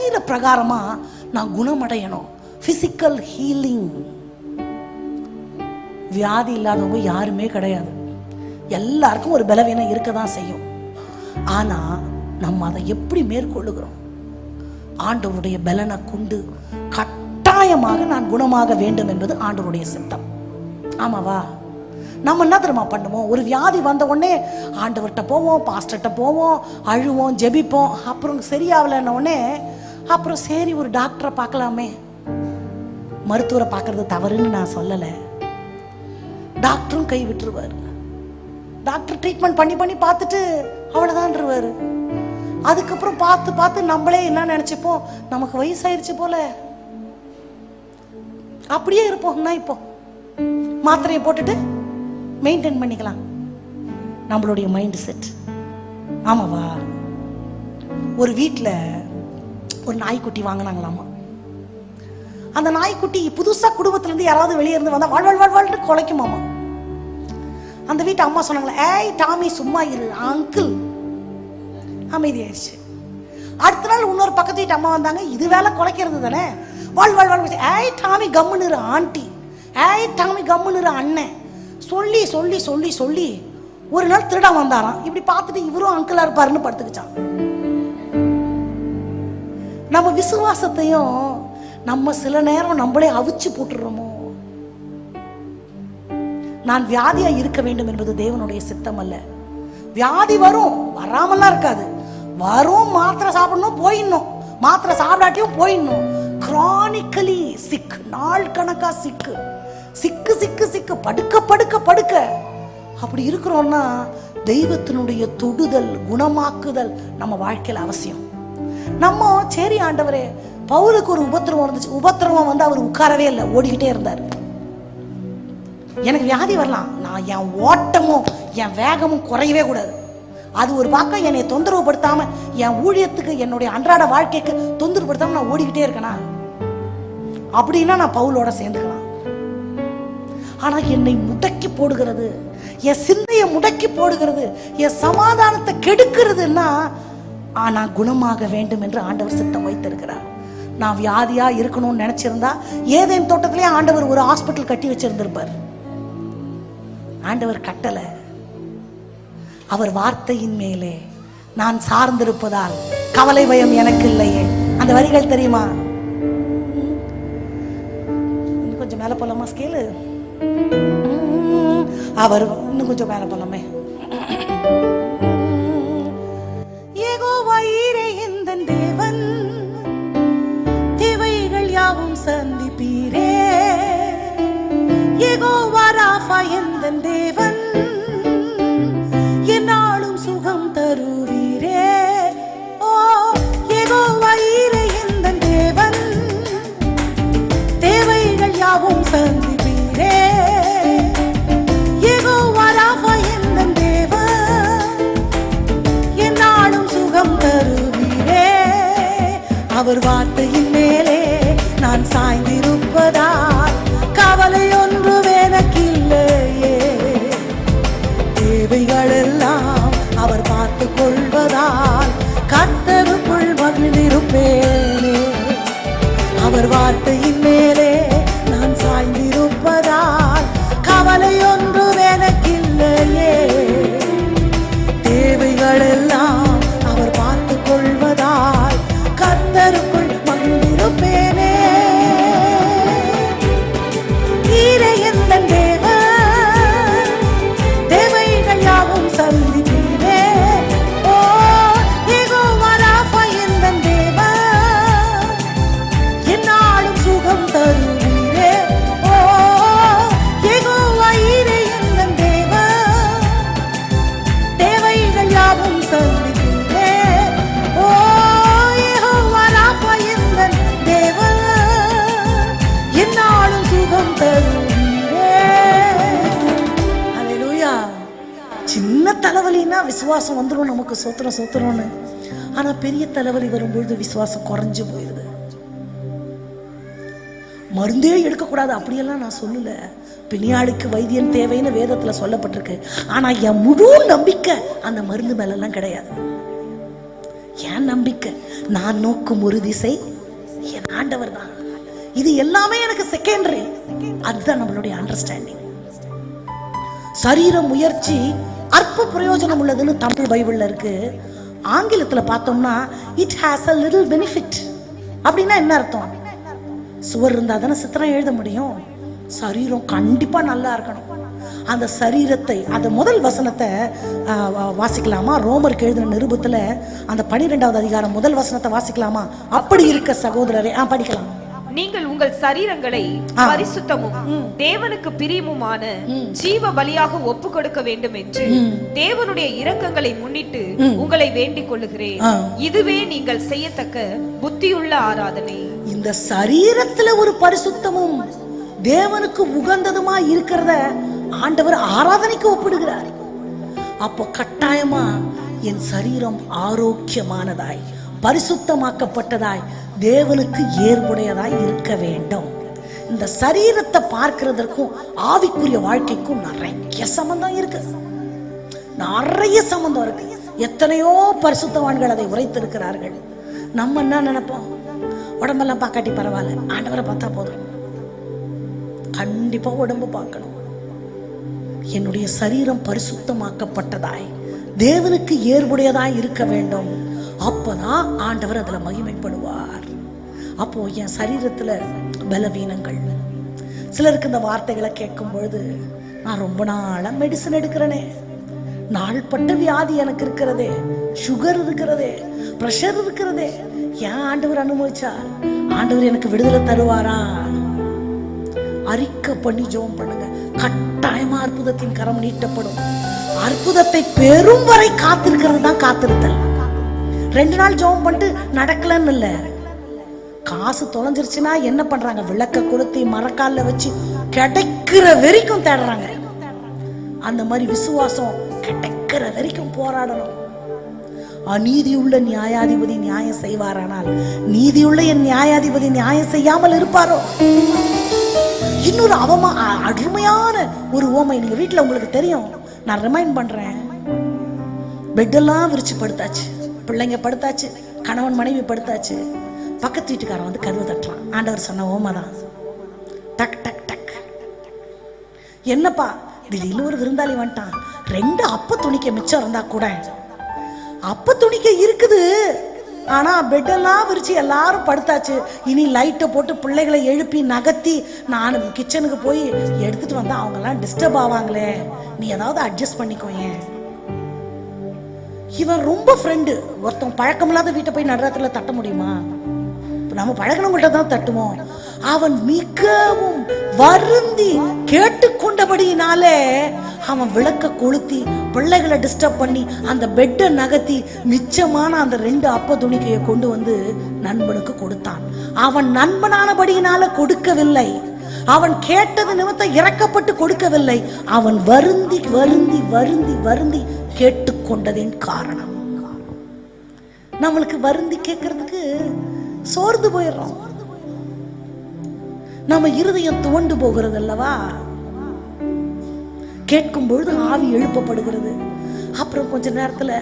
சரீர பிரகாரமா நான் குணமடையணும். Physical healing வியாதி இல்லாதவங்க யாருமே கிடையாது. எல்லாருக்கும் ஒரு பலவீனம் இருக்க தான் செய்யும். ஆனா நம்ம அதை எப்படி மேற்கொள்ளுகிறோம்? ஆண்டவருடைய பலனை கொண்டு கட்டாயமாக நான் குணமாக வேண்டும் என்பது ஆண்டவருடைய சித்தம். ஆமாவா? நம்ம என்ன தெரியுமா பண்ணுவோம்? ஒரு வியாதி வந்த உடனே ஆண்டவர்கிட்ட போவோம் பாஸ்டர்கிட்ட போவோம் அழுவோம் ஜெபிப்போம் அப்புறம் சரியாகலைன்ன உடனே அப்புறம் சரி ஒரு டாக்டரை பார்க்கலாமே. மருத்துவரை பார்க்கறது தவறுன்னு நான் சொல்லலை. டாக்டரும் கை விட்டுருவார். டாக்டர் ட்ரீட்மெண்ட் பண்ணி பண்ணி பார்த்துட்டு அவ்வளோதான்ருவார் அதுக்கப்புறம் பார்த்து பார்த்து நம்மளே என்ன நினச்சிப்போம்? நமக்கு வயசாயிருச்சு போல. அப்படியே இருப்போம்னா இப்போ. மாத்திரையை போட்டுட்டு மெயின்டைன் பண்ணிக்கலாம். நம்மளுடைய மைண்ட் செட் ஆமாவா? ஒரு வீட்டில் ஒரு நாய்க்குட்டி வாங்கினாங்களாமா? அந்த நாய்க்குட்டி புதுசாக குடும்பத்துலேருந்து யாராவது வெளியே இருந்து வந்தால் வாழ் வாழ் குலைக்குமாமா. அந்த வீட்டு அம்மா சொன்னாங்களே ஏய் டாமி சும்மா இரு அங்கிள் அமைதியாயிருச்சு அடுத்த நாள் இன்னொரு பக்கத்து வீட்டு அம்மா வந்தாங்க இது வேலை குலைக்கிறது தானே? வாழ் வாழ் வாழ். ஏய் டாமி கம்முன்னு இரு ஆண்டி. ஏய் டாமி கம்முன்னு இரு அண்ணன் சொல்லி சொல்லி சொல்லி சொல்லி ஒரு நாள் திருடம் வந்தாராம். இப்படி பார்த்துட்டு இவரும் அங்கிளா இருப்பாருன்னு படுத்துக்கிச்சான். நம்ம விசுவாசத்தையும் நம்ம சில நேரம் நம்மளே அவிச்சு போட்டுடுறோமோ? நான் வியாதியா இருக்க வேண்டும் என்பது தேவனுடைய சித்தம் அல்ல வியாதி வரும் வராமலாம் இருக்காது. வரும் மாத்திரை சாப்பிடணும் போயிடணும். மாத்திரை சாப்பிடாட்டியும் போயிடணும். கிரானிக்கலி சிக் நாள் கணக்கா சிக்கு சிக்கு சிக்கு சிக்கு படுக்க படுக்க படுக்க. அப்படி இருக்கிறோம்னா தெய்வத்தினுடைய தொடுதல் குணமாக்குதல் நம்ம வாழ்க்கையில் அவசியம். நம்ம சரி ஆண்டவரே பவுலுக்கு ஒரு உபத்திரவம் இருந்துச்சு உபத்திரவம் வந்து அவர் உட்காரவே இல்லை ஓடிக்கிட்டே இருந்தார். எனக்கு வியாதி வரலாம். நான் என் ஓட்டமும் என் வேகமும் குறையவே கூடாது. அது ஒரு பக்கம் என்னை தொந்தரவு படுத்தாம என் ஊழியத்துக்கு என்னுடைய அன்றாட வாழ்க்கைக்கு தொந்தரவு படுத்தாம நான் ஓடிக்கிட்டே இருக்கேனா? அப்படின்னா நான் பவுலோட சேர்ந்துக்கலாம். ஆனா என்னை முடக்கி போடுகிறது என் சிந்தையை முடக்கி போடுகிறது என் சமாதானத்தை கெடுக்கிறதுன்னா ஆனா குணமாக வேண்டும் என்று ஆண்டவர் சித்தம் வைத்திருக்கிறார். நான் வியாதியா இருக்கணும்னு நினைச்சிருந்தா ஏதேன் தோட்டத்திலே ஆண்டவர் ஒரு ஹாஸ்பிட்டல் கட்டி வச்சிருந்திருப்பார். ஆண்டவர் கட்டலை. அவர் வார்த்தையின் மேலே நான் சார்ந்திருப்பதால் கவலை பயம் எனக்கு இல்லையே. அந்த வரிகள் தெரியுமா? இன்னும் கொஞ்சம் மேலே போலாமா ஸ்கேலு அவர் இன்னும் கொஞ்சம் மேலே போலாமே. சுகம் தருவீரே. சின்ன தலைவலின்னா விசுவாசம் வந்துடும் நமக்கு சோத்திரம் சோத்திரம்னு ஆனா பெரிய தலைவலி வரும்பொழுது விசுவாசம் குறைஞ்சு போயிடுது மருந்தே எடுக்கக்கூடாது அப்படியெல்லாம் நான் சொல்லல பிணியாளுக்கு வைத்தியன் தேவைன்னு வேதத்துல சொல்லப்பட்டிருக்கு ஆனா என் முழு நம்பிக்கை அந்த மருந்து மேலெல்லாம் கிடையாது என் நம்பிக்கை நான் நோக்கும் ஒரு திசை என் ஆண்டவர் தான் இது எல்லாமே எனக்கு செகண்டரி அதுதான் நம்மளுடைய அண்டர்ஸ்டாண்டிங் சரீர முயற்சி அற்ப பிரயோஜனம் உள்ளதுன்னு தமிழ் பைபிள்ல இருக்கு. ஆங்கிலத்துல பார்த்தோம்னா it has a little benefit அப்படின்னா என்ன அர்த்தம்? சுவர் இருந்தா தானே சித்திரம் எழுத முடியும். சரீரம் கண்டிப்பா நல்லா இருக்கணும். அந்த சரீரத்தை அந்த முதல் வசனத்தை வா- வாசிக்கலாமா? ரோமருக்கு எழுதின நிருபத்துல அந்த பனிரெண்டாவது அதிகாரம் முதல் வசனத்தை வாசிக்கலாமா? அப்படி இருக்க சகோதரரே. ஆ படிக்கலாம். நீங்கள் உங்கள் சரீரங்களை. பரிசுத்தமும் தேவனுக்கு பிரியமுமான ஜீவ பலியாக ஒப்பு கொடுக்க வேண்டும் என்று தேவனுடைய இரக்கங்களை முன்னிட்டு உங்களை வேண்டிக் கொள்ளுகிறேன். இதுவே நீங்கள் செய்யத்தக்க புத்தியுள்ள ஆராதனை. இந்த சரீரத்துல ஒரு பரிசுத்தமும் தேவனுக்கு உகந்ததுமா இருக்கிறத ஆண்டவர் ஆராதனைக்கு ஒப்பிடுகிறார். அப்போ கட்டாயமா என் சரீரம் ஆரோக்கியமானதாய் பரிசுத்தமாக்கப்பட்டதாய் தேவனுக்கு ஏற்புடையதாய் இருக்க வேண்டும். இந்த சரீரத்தை பார்க்கிறதற்கும் ஆவிக்குரிய வாழ்க்கைக்கும் நிறைய சம்பந்தம் இருக்கு. நிறைய சம்பந்தம் இருக்கு. எத்தனையோ பரிசுத்தவான்கள் அதை உரைத்திருக்கிறார்கள். நம்ம என்ன நினைப்போம்? உடம்பெல்லாம் பார்க்காட்டி பரவாயில்ல. ஆண்டவரை பார்த்தா போதும். கண்டிப்பா உடம்பு பார்க்கணும். என்னுடைய சரீரம் பரிசுத்தமாக்கப்பட்டதாய் தேவனுக்கு ஏற்புடையதாய் இருக்க வேண்டும். அப்பதான் ஆண்டவர் அதுல மகிமைப்படுவார். அப்போ என் சரீரத்துல பலவீனங்கள். சிலருக்கு இந்த வார்த்தைகளை கேட்கும் பொழுது நான் ரொம்ப நாளா மெடிசன் எடுக்கிறேனே. நாள்பட்ட வியாதி எனக்கு இருக்கிறதே. சுகர் இருக்கிறதே. ப்ரெஷர் இருக்கிறதே. ஏன் ஆண்டவர் அனுபவிச்சா ஆண்டவர் எனக்கு விடுதலை தருவாரா? அறிக்க பண்ணி ஜெபம் பண்ணுங்க. கட்டாயமா அற்புதத்தின் கரம் நீட்டப்படும். அற்புதத்தை பெரும் வரை காத்திருக்கிறது தான் காத்திருத்தல். ரெண்டு நாள் ஜெபம் பண்ணிட்டு நடக்கலன்னு இல்லை. காசு தொலைஞ்சிருச்சுன்னா என்ன பண்றாங்க? விளக்க கொளுத்தி மரக்கால்ல வச்சு கிடைக்கிற வரைக்கும் தேடுறாங்க. அந்த மாதிரி விசுவாசம் கிடைக்கிற வரைக்கும் போராடணும். அநீதியுள்ள நியாயாதிபதி நியாயம் செய்வாரானால் நீதியுள்ள என் நியாயாதிபதி நியாயம் செய்யாமல் இருப்பாரோ? இன்னொரு அவமா அருமையான ஒரு ஓமை நீங்க வீட்ல உங்களுக்கு தெரியும். நான் ரிமைண்ட் பண்றேன். பெட்டெல்லாம் விரிச்சு படுத்தாச்சு. பிள்ளைங்க படுத்தாச்சு. கணவன் மனைவி படுத்தாச்சு. பக்கத்து வீட்டுக்காரன் வந்து கதவை தட்டுறான். ஆண்டவர் சொன்ன ஓமா தான். டக் டக் டக். என்னப்பா? திடீர்னு ஒரு விருந்தாளி வந்துட்டான். ரெண்டு அப்ப துணிக்க மிச்சம் இருந்தா கூட. அப்ப துணிக்க இருக்குது. ஆனா பெட்டெல்லாம் விரிச்சு எல்லாரும் படுத்தாச்சு. இனி லைட்டை போட்டு பிள்ளைகளை எழுப்பி நகர்த்தி நான் கிச்சனுக்கு போய் எடுத்துட்டு வந்தா அவங்க எல்லாம் டிஸ்டர்ப் ஆவாங்களே. நீ ஏதாவது அட்ஜஸ்ட் பண்ணிக்கோ ஏன்? இவன் ரொம்ப ஃப்ரெண்டு ஒருத்தன் பழக்கமில்லாத வீட்டை போய் நடுறத்துல தட்ட முடியுமா? நம்ம பழகினவங்கள்ட்ட தான் தட்டுவோம். அவன் மிகவும் வருந்தி கேட்டுக்கொண்டபடியினாலே அவன் விளக்க கொளுத்தி பிள்ளைகளை டிஸ்டர்ப் பண்ணி அந்த பெட்டை நகர்த்தி மிச்சமான அந்த ரெண்டு அப்ப துணிக்கையை கொண்டு வந்து நண்பனுக்கு கொடுத்தான். அவன் நண்பனானபடியினால கொடுக்கவில்லை. அவன் கேட்டது நிமித்தம் இறக்கப்பட்டு கொடுக்கவில்லை. அவன் வருந்தி வருந்தி வருந்தி வருந்தி கேட்டுக்கொண்டதின் காரணம். நம்மளுக்கு வருந்தி கேட்கறதுக்கு சோர்ந்து போயிடுறோம். நம்ம இருதயம் துவண்டு போகிறது அல்லவா? கேட்கும் பொழுது ஆவி எழுப்பப்படுகிறது. அப்புறம் கொஞ்ச நேரத்துல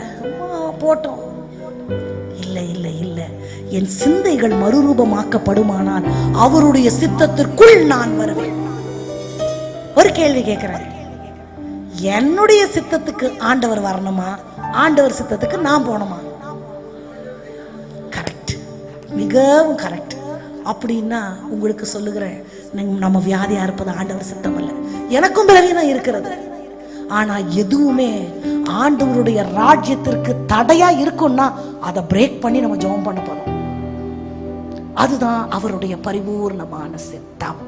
போட்டோம். இல்லை இல்லை இல்லை. என் சிந்தைகள் மறுரூபமாக்கப்படுமானால் அவருடைய சித்தத்திற்குள் நான் வருவேன். ஒரு கேள்வி கேட்கிறேன். என்னுடைய சித்தத்துக்கு ஆண்டவர் வரணுமா? ஆண்டவர் சித்தத்துக்கு நான் போகணுமா? மிகவும் கரெக்ட் அப்படின்னா உங்களுக்கு சொல்லுகிறேன் நம்ம வியாதியா இருப்பது ஆண்டவர் சித்தம் அல்ல எனக்கும் பலவீனம் இருக்கிறது. ஆனா எதுவுமே ஆண்டவருடைய ராஜ்யத்திற்கு தடையா இருக்கும்னா அதை பிரேக் பண்ணி நம்ம ஜெபம் பண்ண போறோம். அதுதான் அவருடைய பரிபூர்ணமான சித்தம்.